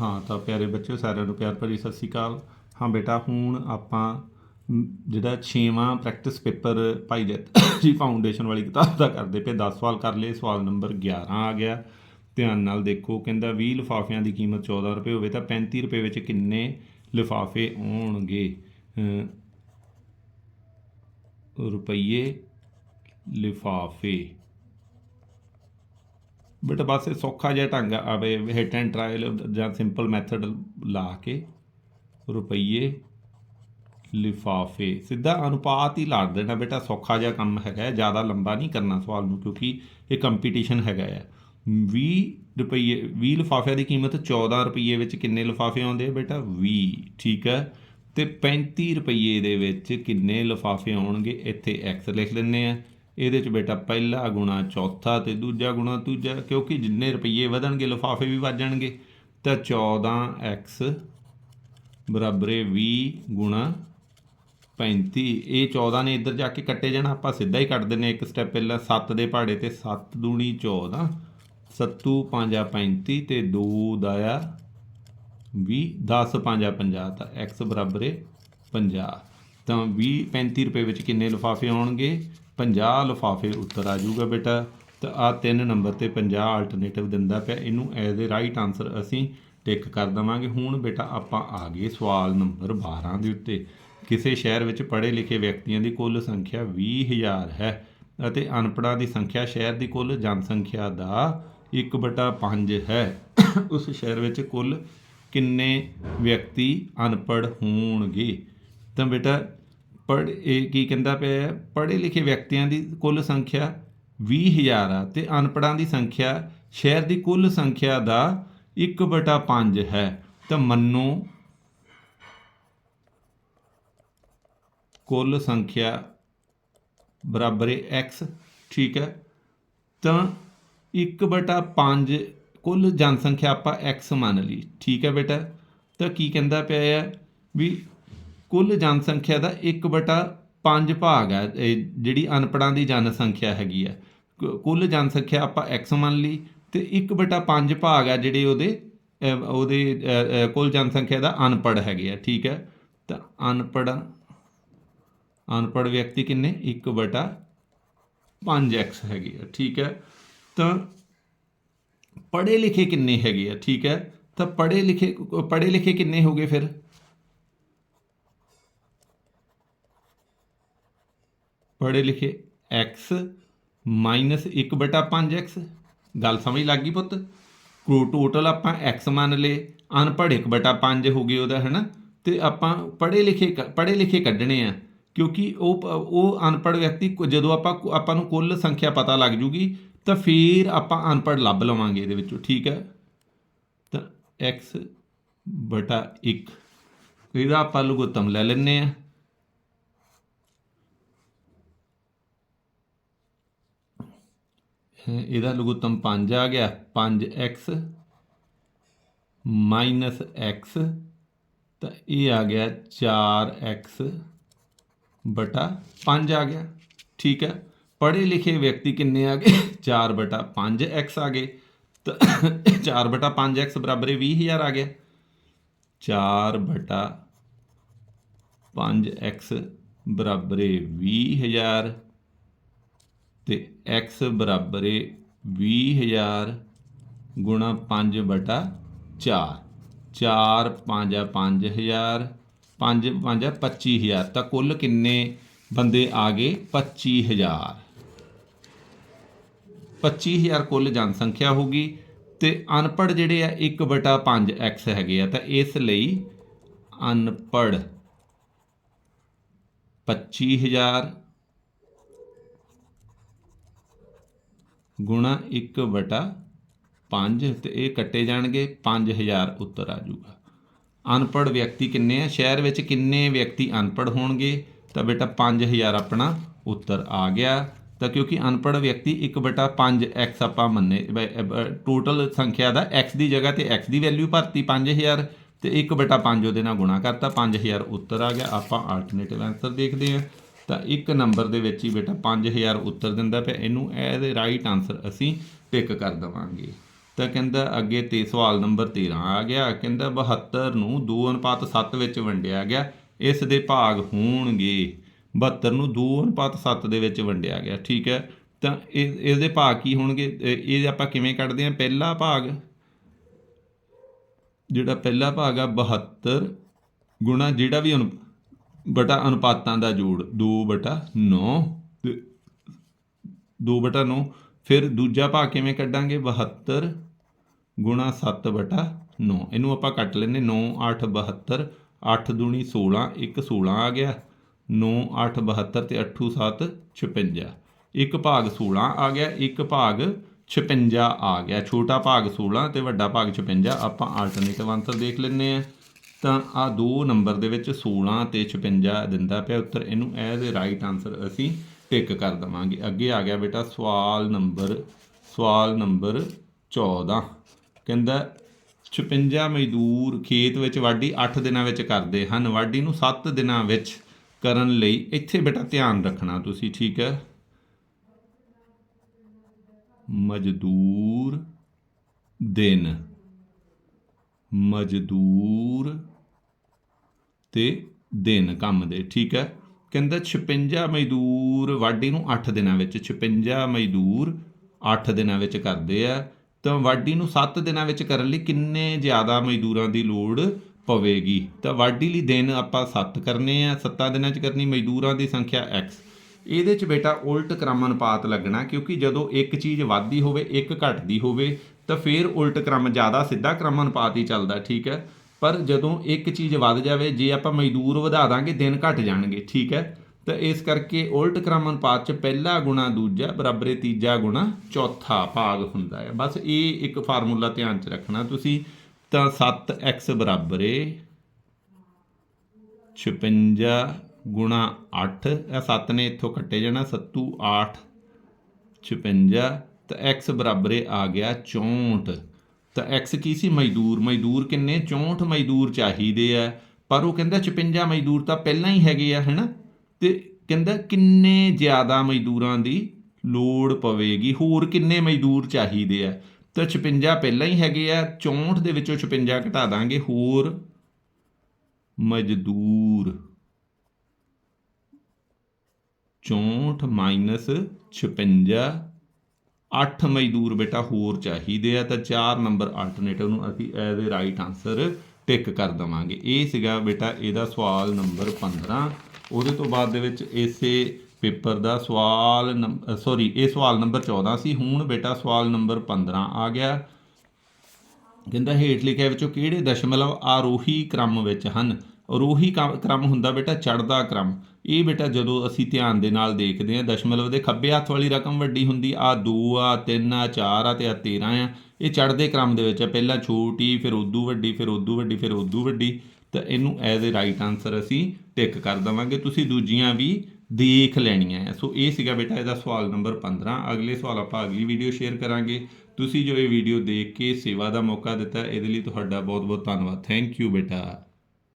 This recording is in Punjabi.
ਹਾਂ, ਤਾਂ ਪਿਆਰੇ ਬੱਚਿਓ, ਸਾਰਿਆਂ ਨੂੰ ਪਿਆਰ ਭਰੀ ਸਤਿ ਸ਼੍ਰੀ ਅਕਾਲ। ਹਾਂ ਬੇਟਾ, ਹੁਣ ਆਪਾਂ ਜਿਹੜਾ 6ਵਾਂ ਪ੍ਰੈਕਟਿਸ ਪੇਪਰ ਭਾਈ ਜੈਤ ਜੀ ਫਾਊਂਡੇਸ਼ਨ ਵਾਲੀ ਕਿਤਾਬ ਦਾ ਕਰਦੇ ਪਏ 10 ਸਵਾਲ ਕਰ ਲਏ। ਸਵਾਲ ਨੰਬਰ 11 ਆ ਗਿਆ। ਧਿਆਨ ਨਾਲ ਦੇਖੋ, ਕਹਿੰਦਾ 20 ਲਿਫਾਫਿਆਂ ਦੀ ਕੀਮਤ 14 ਰੁਪਏ ਹੋਵੇ ਤਾਂ 35 ਰੁਪਏ ਵਿੱਚ ਕਿੰਨੇ ਲਿਫਾਫੇ ਆਉਣਗੇ? ਰੁਪਈਏ ਲਿਫਾਫੇ। ਬੇਟਾ ਬਸ ਇਹ ਸੌਖਾ ਜਿਹਾ ਢੰਗ ਆਵੇ ਹਿੱਟ ਐਂਡ ਟ੍ਰਾਇਲ ਜਾਂ ਸਿੰਪਲ ਮੈਥਡ ਲਾ ਕੇ ਰੁਪਈਏ ਲਿਫਾਫੇ। ਸਿੱਧਾ ਅਨੁਪਾਤ ਹੀ ਲਾ ਦੇਣਾ ਬੇਟਾ, ਸੌਖਾ ਜਿਹਾ ਕੰਮ ਹੈਗਾ ਜ਼ਿਆਦਾ ਲੰਬਾ ਨਹੀਂ ਕਰਨਾ ਸਵਾਲ ਨੂੰ, ਕਿਉਂਕਿ ਇਹ ਕੰਪੀਟੀਸ਼ਨ ਹੈਗਾ ਹੈ। 20 ਰੁਪਈਏ 20 ਲਿਫਾਫਿਆਂ ਦੀ ਕੀਮਤ 14 ਰੁਪਈਏ ਵਿੱਚ ਕਿੰਨੇ ਲਿਫਾਫੇ ਆਉਂਦੇ ਆ ਬੇਟਾ? 20 ਠੀਕ ਹੈ? ਤੇ 35 ਰੁਪਈਏ ਦੇ ਵਿੱਚ ਕਿੰਨੇ ਲਿਫਾਫੇ ਆਉਣਗੇ? ਇੱਥੇ x ਲਿਖ ਲੈਂਦੇ ਆ ਇਹਦੇ ਚ ਬੇਟਾ ਪਹਿਲਾ ਗੁਣਾ, ਚੌਥਾ ਤੇ ਦੂਜਾ ਗੁਣਾ ਦੂਜਾ ਕਿਉਂਕਿ ਜਿੰਨੇ ਰੁਪਈਏ ਵਧਣਗੇ, ਲਿਫਾਫੇ ਵੀ ਵੱਧ ਜਾਣਗੇ। ਤਾਂ 14x ਬਰਾਬਰ ਹੈ 20 ਗੁਣਾ 35 ਇਹ 14 ਨੇ ਇੱਧਰ ਜਾ ਕੇ ਕੱਟੇ ਜਾਣਾ, ਆਪਾਂ ਸਿੱਧਾ ਹੀ ਕੱਟ ਦਿੰਨੇ ਇੱਕ ਸਟੈਪ ਪਹਿਲਾਂ 7 ਦੇ ਪਹਾੜੇ ਤੇ 7 ਦੂਣੀ 14 ਸੱਤੂ 5 35 ਤੇ 2 ਦਾਇਆ ਆ 20 10 5 50 ਤਾਂ x ਬਰਾਬਰ ਹੈ 50 ਤਾਂ 20 35 ਰੁਪਏ ਵਿੱਚ ਕਿੰਨੇ ਲਿਫਾਫੇ ਆਉਣਗੇ 50 ਲਿਫਾਫੇ ਉੱਤਰ ਆ ਜਾਊਗਾ ਬੇਟਾ। ਤਾਂ ਆ ਤਿੰਨ ਨੰਬਰ ਤੇ 50 ਆਲਟਰਨੇਟਿਵ ਦਿੰਦਾ ਪਿਆ। ਇਹਨੂੰ ਐਜ਼ ਅ ਰਾਈਟ ਆਨਸਰ ਅਸੀਂ ਟਿਕ ਕਰ ਦਵਾਂਗੇ। ਹੁਣ ਬੇਟਾ ਆਪਾਂ ਆ ਗਏ ਸਵਾਲ ਨੰਬਰ 12 ਦੇ ਉੱਤੇ। ਕਿਸੇ ਸ਼ਹਿਰ ਵਿੱਚ ਪੜ੍ਹੇ ਲਿਖੇ ਵਿਅਕਤੀਆਂ ਦੀ ਕੁੱਲ ਸੰਖਿਆ 20000 ਹੈ ਅਤੇ ਅਨਪੜ੍ਹਾਂ ਦੀ ਸੰਖਿਆ ਸ਼ਹਿਰ ਦੀ ਕੁੱਲ ਜਨਸੰਖਿਆ ਦਾ 1/5 ਹੈ। ਉਸ ਸ਼ਹਿਰ ਵਿੱਚ ਕੁੱਲ ਕਿੰਨੇ ਵਿਅਕਤੀ ਅਨਪੜ੍ਹ ਹੋਣਗੇ? ਤਾਂ ਬੇਟਾ ਪੜ੍ਹ, ਇਹ ਕੀ ਕਹਿੰਦਾ ਪਿਆ ਪੜ੍ਹੇ ਲਿਖੇ ਵਿਅਕਤੀਆਂ ਦੀ ਕੁੱਲ ਸੰਖਿਆ 20000 ਆ ਤੇ ਅਨਪੜ੍ਹਾਂ ਦੀ ਸੰਖਿਆ ਸ਼ਹਿਰ ਦੀ ਕੁੱਲ ਸੰਖਿਆ ਦਾ 1/5 ਹੈ। ਤਾਂ ਮੰਨੋ, ਕੁੱਲ ਸੰਖਿਆ ਬਰਾਬਰ ਹੈ x, ਠੀਕ ਹੈ? ਤਾਂ 1/5 ਕੁੱਲ ਜਨਸੰਖਿਆ ਆਪਾਂ x ਮੰਨ ਲਈ, ਠੀਕ ਹੈ ਬੇਟਾ? ਤਾਂ ਕੀ ਕਹਿੰਦਾ ਪਿਆ ਹੈ ਵੀ ਕੁੱਲ ਜਨਸੰਖਿਆ ਦਾ 1/5 ਭਾਗ ਹੈ, ਇਹ ਜਿਹੜੀ ਅਨਪੜਾਂ ਦੀ ਜਨਸੰਖਿਆ ਹੈਗੀ ਹੈ। ਕੁ- ਕੁੱਲ ਜਨਸੰਖਿਆ ਆਪਾਂ x ਮੰਨ ਲਈ ਤੇ 1/5 ਭਾਗ ਹੈ ਜਿਹੜੇ ਉਹਦੇ ਉਹਦੇ ਕੁੱਲ ਜਨਸੰਖਿਆ ਦਾ ਅਨਪੜ੍ਹ ਹੈਗੇ ਆ, ਠੀਕ ਹੈ? ਤਾਂ ਅਨਪੜ ਅਨਪੜ੍ਹ ਵਿਅਕਤੀ ਕਿੰਨੇ? 1/5x ਹੈਗੇ ਆ, ਠੀਕ ਹੈ? ਤਾਂ ਪੜ੍ਹੇ ਲਿਖੇ ਕਿੰਨੇ ਹੈਗੇ ਆ, ਠੀਕ ਹੈ? ਤਾਂ ਪੜ੍ਹੇ ਲਿਖੇ ਪੜ੍ਹੇ ਲਿਖੇ ਕਿੰਨੇ ਹੋਗੇ ਫਿਰ? ਪੜ੍ਹੇ ਲਿਖੇ x 1/5x ਗੱਲ ਸਮਝ ਲੱਗ ਗਈ ਪੁੱਤ? ਟੋਟਲ ਆਪਾਂ x ਮੰਨ ਲਏ, ਅਨਪੜ੍ਹ 1/5 ਹੋ ਗਏ ਉਹਦਾ, ਹੈਨਾ? ਤੇ ਆਪਾਂ ਪੜ੍ਹੇ ਲਿਖੇ ਕ- ਪੜ੍ਹੇ ਲਿਖੇ ਕੱਢਣੇ ਆ, ਕਿਉਂਕਿ ਉਹ ਪ- ਉਹ ਅਨਪੜ੍ਹ ਵਿਅਕਤੀ ਜਦੋਂ ਆਪਾਂ ਕੁ- ਆਪਾਂ ਨੂੰ ਕੁੱਲ ਸੰਖਿਆ ਪਤਾ ਲੱਗ ਜੂਗੀ, ਤਾਂ ਫਿਰ ਆਪਾਂ ਅਨਪੜ੍ਹ ਲੱਭ ਲਵਾਂਗੇ ਇਹਦੇ ਵਿੱਚੋਂ, ਠੀਕ ਹੈ? ਤਾਂ x ਬਟਾ 1 ਇਹਦਾ ਆਪਾਂ ਲਘੁੱਤਮ ਲੈ ਲੈਂਦੇ ਆ। ਇਹਦਾ ਲਘੁੱਤਮ 5 ਆ ਗਿਆ। 5x ਮਾਈਨਸ x ਤਾਂ ਇਹ ਆ ਗਿਆ 4x ਬਟਾ 5 ਆ ਗਿਆ। ਠੀਕ ਹੈ? ਪੜ੍ਹੇ ਲਿਖੇ ਵਿਅਕਤੀ ਕਿੰਨੇ ਆ ਗਏ? 4 ਬਟਾ 5x ਆ ਗਏ। ਤਾਂ 4 ਬਟਾ 5x ਬਰਾਬਰ ਹੈ 20000 ਆ ਗਿਆ। 4 ਬਟਾ 5x ਬਰਾਬਰ ਹੈ 20000 ਤੇ x ਬਰਾਬਰ ਹੈ 20000 ਗੁਣਾ 5 ਬਟਾ 4 4 5 ਆ 5000 5 5 ਆ 25000 ਤਾਂ ਕੁੱਲ ਕਿੰਨੇ ਬੰਦੇ ਆ ਗਏ? 25000 25000 ਕੁੱਲ ਜਨਸੰਖਿਆ ਹੋਗੀ ਤੇ ਅਨਪੜ੍ਹ ਜਿਹੜੇ ਆ 1/5x ਹੈਗੇ ਆ। ਤਾਂ ਇਸ ਲਈ ਅਨਪੜ੍ਹ 25000 ਗੁਣਾ 1 ਵਟਾ 5 ਤੇ ਇਹ ਕੱਟੇ ਜਾਣਗੇ 5000 ਉੱਤਰ ਆ ਜਾਊਗਾ। ਅਨਪੜ੍ਹ ਵਿਅਕਤੀ ਕਿੰਨੇ ਆ? ਸ਼ਹਿਰ ਵਿੱਚ ਕਿੰਨੇ ਵਿਅਕਤੀ ਅਨਪੜ੍ਹ ਹੋਣਗੇ? ਤਾਂ ਬੇਟਾ 5000 ਆਪਣਾ ਉੱਤਰ ਆ ਗਿਆ। ਤਾਂ ਕਿਉਂਕਿ ਅਨਪੜ੍ਹ ਵਿਅਕਤੀ 1 ਬਟਾ 5x ਆਪਾਂ ਮੰਨੇ ਟੋਟਲ ਸੰਖਿਆ ਦਾ x ਦੀ ਜਗ੍ਹਾ ਤੇ x ਦੀ ਵੈਲਿਊ ਭਰਤੀ 5000 ਤੇ 1 ਬਟਾ 5 ਉਹਦੇ ਨਾਲ ਗੁਣਾ ਕਰਤਾ 5000 ਉੱਤਰ ਆ ਗਿਆ। ਆਪਾਂ ਆਲਟਰਨੇਟਿਵ ਆਨਸਰ ਦੇਖਦੇ ਹਾਂ। ਤਾਂ ਇੱਕ ਨੰਬਰ ਦੇ ਵਿੱਚ ਹੀ ਬੇਟਾ 5000 ਉੱਤਰ ਦਿੰਦਾ ਪਿਆ। ਇਹਨੂੰ ਐਜ਼ ਅ ਰਾਈਟ ਆਨਸਰ ਅਸੀਂ ਪਿਕ ਕਰ ਦਵਾਂਗੇ। ਤਾਂ ਕਹਿੰਦਾ ਅੱਗੇ ਤੇ ਸਵਾਲ ਨੰਬਰ 13 ਆ ਗਿਆ। ਕਹਿੰਦਾ 72 ਨੂੰ 2 ਅਨੁਪਾਤ 7 ਵਿੱਚ ਵੰਡਿਆ ਗਿਆ। ਇਸ ਦੇ ਭਾਗ ਹੋਣਗੇ। 72 ਨੂੰ 2 ਅਨੁਪਾਤ 7 ਦੇ ਵਿੱਚ ਵੰਡਿਆ ਗਿਆ। ਠੀਕ ਹੈ। ਤਾਂ ਇਹ ਇਸ ਦੇ ਭਾਗ ਕੀ ਹੋਣਗੇ? ਇਹ ਇਹ ਆਪਾਂ ਕਿਵੇਂ ਕੱਢਦੇ ਹਾਂ? ਪਹਿਲਾ ਭਾਗ, ਜਿਹੜਾ ਪਹਿਲਾ ਭਾਗ ਆ 72 ਗੁਣਾ ਜਿਹੜਾ ਵੀ ਅਨੁ ਬਟਾ ਅਨੁਪਾਤਾਂ ਦਾ ਜੋੜ 2 ਬਟਾ 9 ਤੇ 2 ਬਟਾ 9 ਫਿਰ ਦੂਜਾ ਭਾਗ ਕਿਵੇਂ ਕੱਢਾਂਗੇ? 72 ਗੁਣਾ 7 ਬਟਾ 9 ਇਹਨੂੰ ਆਪਾਂ ਕੱਟ ਲੈਨੇ 9 8 72 8 ਦੂਣੀ 16 1 16 ਆ ਗਿਆ। 9 8 72 ਤੇ 8 7 56 ਇੱਕ ਭਾਗ 16 ਆ ਗਿਆ, ਇੱਕ ਭਾਗ 56 ਆ ਗਿਆ। ਛੋਟਾ ਭਾਗ 16 ਤੇ ਵੱਡਾ ਭਾਗ 56 ਆਪਾਂ ਆਲਟਰਨੇਟਿਵ ਆਨਸਰ ਦੇਖ ਲੈਨੇ ਆ ਤਾਂ ਆ ਦੋ ਨੰਬਰ ਦੇ ਵਿੱਚ 16 ਤੇ 56 ਦਿੰਦਾ ਪਿਆ ਉੱਤਰ। ਇਹਨੂੰ ਐਜ਼ ਅ ਰਾਈਟ ਆਨਸਰ ਅਸੀਂ ਟਿਕ ਕਰ ਦਵਾਂਗੇ। ਅੱਗੇ ਆ ਗਿਆ ਬੇਟਾ ਸਵਾਲ ਨੰਬਰ ਸਵਾਲ ਨੰਬਰ 14 ਕਹਿੰਦਾ 56 ਮਜ਼ਦੂਰ ਖੇਤ ਵਿੱਚ ਵਾਢੀ 8 ਦਿਨਾਂ ਵਿੱਚ ਕਰਦੇ ਹਨ। ਵਾਢੀ ਨੂੰ 7 ਦਿਨਾਂ ਵਿੱਚ ਕਰਨ ਲਈ ਇੱਥੇ ਬੇਟਾ ਧਿਆਨ ਰੱਖਣਾ ਤੁਸੀਂ, ਠੀਕ ਹੈ? ਮਜ਼ਦੂਰ ਦਿਨ। ਮਜ਼ਦੂਰ ਤੇ ਦਿਨ ਕੰਮ ਦੇ, ਠੀਕ ਹੈ? ਕਹਿੰਦਾ 56 ਮਜ਼ਦੂਰ ਵਾਢੀ ਨੂੰ 8 ਦਿਨਾਂ ਵਿੱਚ 56 ਮਜ਼ਦੂਰ 8 ਦਿਨਾਂ ਵਿੱਚ ਕਰਦੇ ਆ, ਤਾਂ ਵਾਢੀ ਨੂੰ 7 ਦਿਨਾਂ ਵਿੱਚ ਕਰਨ ਲਈ ਕਿੰਨੇ ਜ਼ਿਆਦਾ ਮਜ਼ਦੂਰਾਂ ਦੀ ਲੋੜ ਪਵੇਗੀ? ਤਾਂ ਵਾਢੀ ਲਈ ਦਿਨ ਆਪਾਂ 7 ਕਰਨੇ ਆ 7 ਦਿਨਾਂ 'ਚ ਕਰਨੀ, ਮਜ਼ਦੂਰਾਂ ਦੀ ਸੰਖਿਆ x ਇਹਦੇ 'ਚ ਬੇਟਾ ਉਲਟ ਕ੍ਰਮ ਅਨੁਪਾਤ ਲੱਗਣਾ, ਕਿਉਂਕਿ ਜਦੋਂ ਇੱਕ ਚੀਜ਼ ਵੱਧਦੀ ਹੋਵੇ, ਇੱਕ ਘਟਦੀ ਹੋਵੇ ਤਾਂ ਫਿਰ ਉਲਟ ਕ੍ਰਮ, ਜ਼ਿਆਦਾ ਸਿੱਧਾ ਕ੍ਰਮ ਅਨੁਪਾਤ ਹੀ ਚੱਲਦਾ, ਠੀਕ ਹੈ? ਪਰ ਜਦੋਂ ਇੱਕ ਚੀਜ਼ ਵੱਧ ਜਾਵੇ, ਜੇ ਆਪਾਂ ਮਜ਼ਦੂਰ ਵਧਾ ਦਾਂਗੇ, ਦਿਨ ਘਟ ਜਾਣਗੇ, ਠੀਕ ਹੈ? ਤਾਂ ਇਸ ਕਰਕੇ ਉਲਟ ਕ੍ਰਮ ਅਨੁਪਾਤ 'ਚ ਪਹਿਲਾ ਗੁਣਾ ਦੂਜਾ, ਬਰਾਬਰੇ ਤੀਜਾ ਗੁਣਾ ਚੌਥਾ ਭਾਗ ਹੁੰਦਾ ਹੈ। ਬਸ ਇਹ ਇੱਕ ਫਾਰਮੂਲਾ ਧਿਆਨ 'ਚ ਰੱਖਣਾ। ਤੁਸੀਂ ਤਾਂ 7x ਬਰਾਬਰੇ 56 ਗੁਣਾ 8 ਇਹ 7 ਨੇ ਇੱਥੋਂ ਕੱਟੇ ਜਾਣਾ 7 8 56 ਤਾਂ x ਬਰਾਬਰੇ ਆ ਗਿਆ 64 ਤਾਂ x ਕੀ ਸੀ? ਮਜ਼ਦੂਰ। ਮਜ਼ਦੂਰ ਕਿੰਨੇ? 64 ਮਜ਼ਦੂਰ ਚਾਹੀਦੇ ਆ। ਪਰ ਉਹ ਕਹਿੰਦਾ 56 ਮਜ਼ਦੂਰ ਤਾਂ ਪਹਿਲਾਂ ਹੀ ਹੈਗੇ ਆ, ਹੈਨਾ? ਤੇ ਕਹਿੰਦਾ ਕਿੰਨੇ ਜ਼ਿਆਦਾ ਮਜ਼ਦੂਰਾਂ ਦੀ ਲੋੜ ਪਵੇਗੀ? ਹੋਰ ਕਿੰਨੇ ਮਜ਼ਦੂਰ ਚਾਹੀਦੇ ਆ? ਤਾਂ 56 ਪਹਿਲਾਂ ਹੀ ਹੈਗੇ ਆ। 64 ਦੇ ਵਿੱਚੋਂ 56 ਘਟਾ ਦਾਂਗੇ। ਹੋਰ ਮਜ਼ਦੂਰ। 64 ਮਾਈਨਸ 56 8 ਮਜ਼ਦੂਰ ਬੇਟਾ ਹੋਰ ਚਾਹੀਦੇ ਆ ਤਾਂ 4 ਨੰਬਰ ਆਲਟਰਨੇਟਿਵ ਨੂੰ ਅਸੀਂ as a right answer tick ਕਰ ਦਵਾਂਗੇ। ਇਹ ਸੀਗਾ ਬੇਟਾ ਇਹਦਾ ਸਵਾਲ ਨੰਬਰ 15 ਉਹਦੇ ਤੋਂ ਬਾਅਦ ਦੇ ਵਿੱਚ ਇਸੇ ਪੇਪਰ ਦਾ ਸਵਾਲ ਨੰਬਰ ਸੌਰੀ ਇਹ ਸਵਾਲ ਨੰਬਰ 14 ਸੀ। ਹੁਣ ਬੇਟਾ ਸਵਾਲ ਨੰਬਰ 15 ਆ ਗਿਆ। ਕਹਿੰਦਾ ਹੇਠ ਲਿਖਿਆ ਵਿੱਚੋਂ ਕਿਹੜੇ ਦਸ਼ਮਲਵ ਆਰੋਹੀ ਕ੍ਰਮ ਵਿੱਚ ਹਨ? ਆਰੋਹੀ ਕ੍ਰਮ ਹੁੰਦਾ ਬੇਟਾ ਚੜਦਾ ਕ੍ਰਮ। ਇਹ ਬੇਟਾ ਜਦੋਂ ਅਸੀਂ ਧਿਆਨ ਦੇ ਨਾਲ ਦੇਖਦੇ ਹਾਂ, ਦਸ਼ਮਲਵ ਦੇ ਖੱਬੇ ਹੱਥ ਵਾਲੀ ਰਕਮ ਵੱਡੀ ਹੁੰਦੀ, ਆ 2 ਆ 3 ਆ 4 ਆ ਤੇ ਆ 13 ਆ, ਇਹ ਚੜ੍ਹਦੇ ਕ੍ਰਮ ਦੇ ਵਿੱਚ ਆ। ਪਹਿਲਾਂ ਛੋਟੀ, ਫਿਰ ਉਦੋਂ ਵੱਡੀ, ਫਿਰ ਉਦੋਂ ਵੱਡੀ, ਫਿਰ ਉਦੋਂ ਵੱਡੀ। ਤਾਂ ਇਹਨੂੰ ਐਜ਼ ਅ ਰਾਈਟ ਆਨਸਰ ਅਸੀਂ ਟਿਕ ਕਰ ਦਵਾਂਗੇ। ਤੁਸੀਂ ਦੂਜੀਆਂ ਵੀ ਦੇਖ ਲੈਣੀਆਂ ਹੈ ਸੋ ਇਹ ਸੀਗਾ ਬੇਟਾ ਇਹਦਾ ਸਵਾਲ ਨੰਬਰ 15 ਅਗਲੇ ਸਵਾਲ ਆਪਾਂ ਅਗਲੀ ਵੀਡੀਓ ਸ਼ੇਅਰ ਕਰਾਂਗੇ। ਤੁਸੀਂ ਜੋ ਇਹ ਵੀਡੀਓ ਦੇਖ ਕੇ ਸੇਵਾ ਦਾ ਮੌਕਾ ਦਿੱਤਾ, ਇਹਦੇ ਲਈ ਤੁਹਾਡਾ ਬਹੁਤ ਬਹੁਤ ਧੰਨਵਾਦ। ਥੈਂਕ ਯੂ ਬੇਟਾ।